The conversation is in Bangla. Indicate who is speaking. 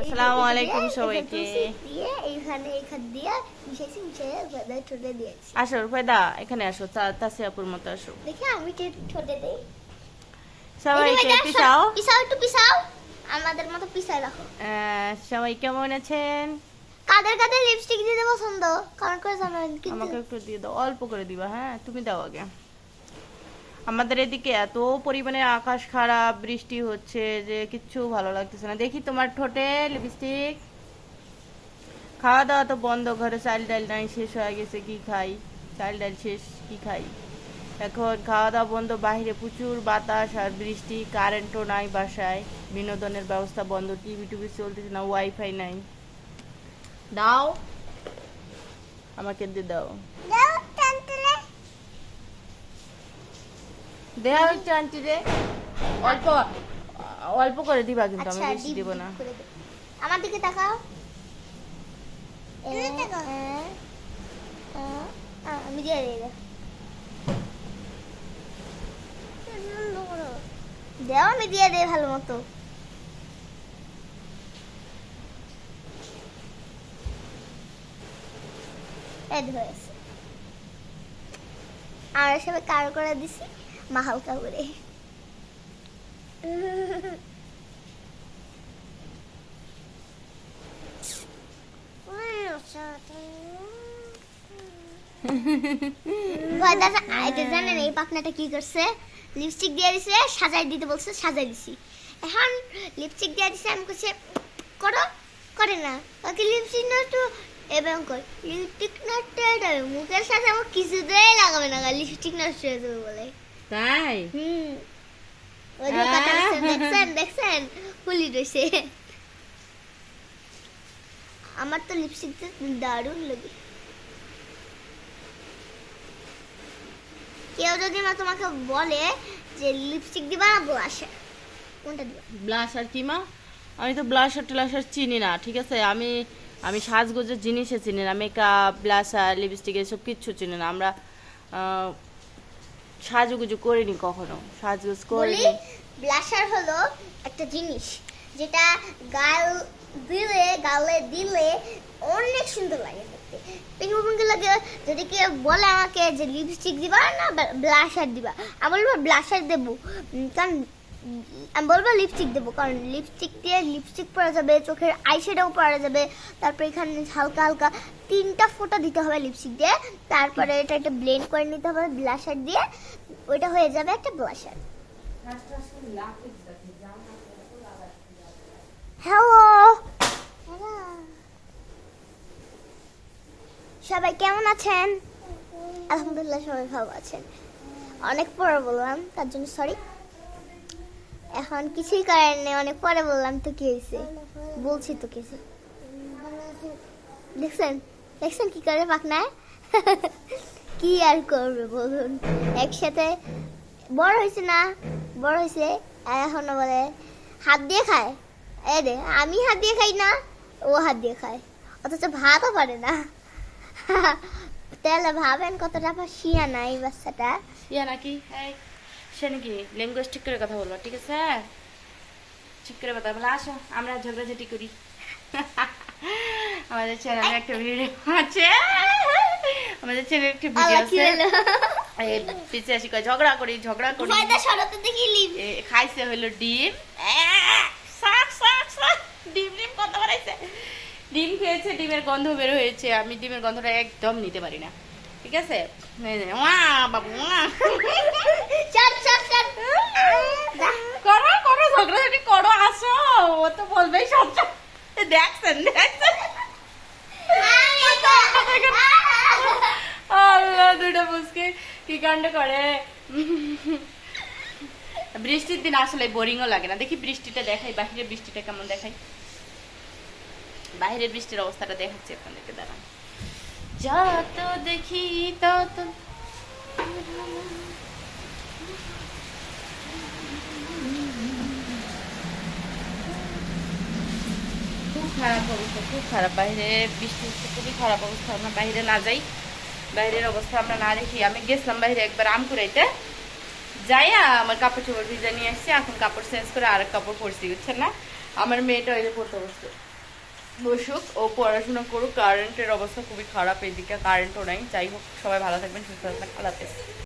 Speaker 1: আসসালামু আলাইকুম সবাইকে।
Speaker 2: দিয়ে এইখানে এইখান দিয়ে মিশাইছি মিশাই ভেদায় ঠোঁটে দিয়েছি।
Speaker 1: আসো রুফায়দা এখানে আসো তাসিয়াপুর মতো আসো।
Speaker 2: দেখে আমি ঠোঁটে দেই?
Speaker 1: সবাইকে পিসাও।
Speaker 2: পিসাও একটু পিসাও। আমাদের মতো পিসাই রাখো।
Speaker 1: সবাই কেমন আছেন?
Speaker 2: কাদের কাদের লিপস্টিক দিতে পছন্দ কমেন্ট করে জানাবেন কিন্তু
Speaker 1: আমাকে একটু দিয়ে দাও অল্প করে দিবা হ্যাঁ? তুমি দাও আগে। আমাদের এদিকে এত পরিমাণে আকাশ খারাপ, বৃষ্টি হচ্ছে যে কিচ্ছু ভালো লাগতেছে না। দেখি তোমার ঠোঁটে লিপস্টিক খাওয়া দাওয়া তো বন্ধ, ঘরে চাল ডাল নাই, শেষ হয়ে গেছে, কি খাই? চাল ডাল শেষ, কি খাই? এখন খাওয়া দাওয়া বন্ধ, বাইরে প্রচুর বাতাস আর বৃষ্টি কারেন্টও নাই বাসায়, বিনোদনের ব্যবস্থা বন্ধ টিভি টিভি চলতেছে না ওয়াইফাই নাই। দাও, আমাকে দিয়ে দাও
Speaker 2: দাও টানতলে
Speaker 1: দেহা হচ্ছে আনটি রে অল্প অল্প করে দিবা কিন্তু আমি
Speaker 2: আচ্ছা
Speaker 1: বেশি দিব না।
Speaker 2: আমার দিকে তাকাও। আমি দিয়ে দিই দেও আমি দিয়ে দেই ভালো মতো। আর সবাই কারও করে দিছি। মা হালকা করে। এই পাখনাটা কি করছে? লিপস্টিক দিয়ে দিছে, সাজাই দিতে বলছে, সাজাই দিছি। এখন লিপস্টিক দিয়ে দিছে, আমি করছে করো, করে না। ওকে লিপস্টিক না একটু এবং কর লিপস্টিক নষ্ট হয়ে যাবে মুখের সাথে আমার কিছুতেই লাগাবে না লিপস্টিক নষ্ট হয়ে বলে।
Speaker 1: তাই?
Speaker 2: হুম। ওই যে কথা দেখছেন দেখছেন? ফুলি রয়েছে। আমার তো লিপস্টিক দারুণ লাগে। কেউ যদি না তোমাকে বলে যে লিপস্টিক দিবা না ব্লাশার কোনটা দিবা?
Speaker 1: ব্লাশার কি মা? আমি তো ব্লাশার ট্লাশার চিনি না ঠিক আছে? আমি আমি সাজগোজের জিনিসে চিনি না মেকআপ ব্লাশার লিপস্টিক এসব কিচ্ছু চিনি না। আমরা সাজুগুজু করিনি কখনো সাজগুজ
Speaker 2: করি
Speaker 1: করিনি।
Speaker 2: ব্লাশার হলো একটা জিনিস যেটা গাল দিলে গালে দিলে অনেক সুন্দর লাগে দেখতে। পিঙ্কু পিঙ্কু লাগে যদি কেউ বলে আমাকে যে লিপস্টিক দিবা না ব্লাশার দিবা আমি বলব ব্লাশার দেবো। কারণ আমি বলব লিপস্টিক দেবো, কারণ লিপস্টিক দিয়ে লিপস্টিক পরা যাবে, চোখের আইশ্যাডো পরা যাবে, তারপরে এখানে হালকা হালকা তিনটা ফোঁটা দিতে হবে লিপস্টিক দিয়ে, তারপরে এটা একটা ব্লেন্ড করে নিতে হবে ব্লাশার দিয়ে, ওইটা হয়ে যাবে একটা ব্লাশার হ্যালো সবাই কেমন আছেন? আলহামদুলিল্লাহ সবাই ভালো আছেন। অনেক পরে বললাম, তার জন্য সরি এখন কিছুই করার নেই, অনেক পরে বললাম তো কি হয়েছে? বলছি তো কিছু। দেখছেন? দেখছেন কি করে পাকনায় কি আর করবে বলুন? একসাথে বড় হয়েছে না? বড় হয়েছে এখনও বলে, হাত দিয়ে খায়? এ রে আমি হাত দিয়ে খাই না, ও হাত দিয়ে খায়। অথচ ভাতও পারে না। তাহলে ভাবেন কতটা শিয়া নাই বাচ্চাটা?
Speaker 1: ইয়া নাকি? সে নাকি ল্যাঙ্গুয়েজ ঠিক করে কথা বলবা ঠিক আছে? ঠিক করে কথা বলে আসো আমরা ঝগড়াঝাটি করি। আমাদের চ্যানেলে একটা ভিডিও আছে। আমাদের চ্যানেলে একটা ভিডিও আছে।
Speaker 2: হলো?
Speaker 1: এই পিছে আসি ঝগড়া করি ঝগড়া করি। খাইছে হইল ডিম। শাক শাক শাক ডিম ডিম কত বাড়াইছে? ডিম খেয়েছে ডিমের গন্ধ বের হয়েছে। আমি ডিমের গন্ধটা একদম নিতে পারি না। ঠিক আছে? ওয়া বাবু ওয়া
Speaker 2: চার চার চার
Speaker 1: করো করো ঝগড়াঝাটি করো আসো। ও তো বলবেই সব সব। দেখছেন দেখছেন? আল্লাহ দুটো মুসকে কি কাণ্ড করে? বৃষ্টির দিন আসলে বোরিংও লাগে না। দেখি বৃষ্টিটা দেখাই বাহিরে বৃষ্টিটা কেমন দেখাই? বাইরের বৃষ্টির অবস্থাটা দেখাচ্ছি আপনাদেরকে দাঁড়ান। যত দেখি তত খুব খারাপ অবস্থা, খুব খারাপ। বাইরে বৃষ্টি খুবই খারাপ অবস্থা। আমরা বাইরে না যাই, বাইরের অবস্থা আমরা না দেখি। আমি গেছিলাম বাইরে একবার আম কুড়াইতে। যাইয়া আমার কাপড় চোপড় ভিজা নিয়ে আসছি, এখন কাপড় চেঞ্জ করে আরেক কাপড় পরছি, বুঝছেন না? আমার মেয়েটা ওই পড়তে বসছে। বসুক ও পড়াশোনা করুক কারেন্টের অবস্থা খুবই খারাপ, এদিকে কারেন্টও নাই। যাই হোক, সবাই ভালো থাকবেন, সুস্থ থাকবেন, আল্লাহ